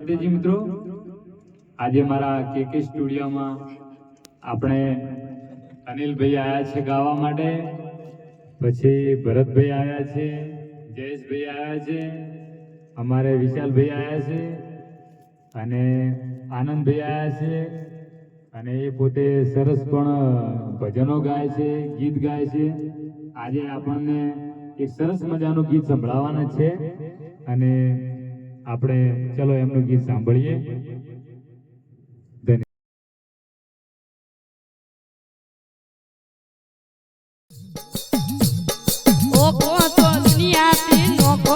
માતાજી મિત્રો, આજે મારા કેકે સ્ટુડિયોમાં આપણે અનિલભાઈ આવ્યા છે ગાવા માટે, પછી ભરતભાઈ આવ્યા છે, જયેશભાઈ આવ્યા છે, અમારે વિશાલભાઈ આવ્યા છે, અને આનંદભાઈ આવ્યા છે, અને એ પોતે સરસ પણ ભજનો ગાય છે, ગીત ગાય છે. આજે આપણને એક સરસ મજાનું ગીત સંભળાવવાના છે, અને આપણે ચલો એમનું ગીત સાંભળીએ ધન્યવાદ ઓકો તો દુનિયાથી નોખો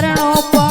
cara não pode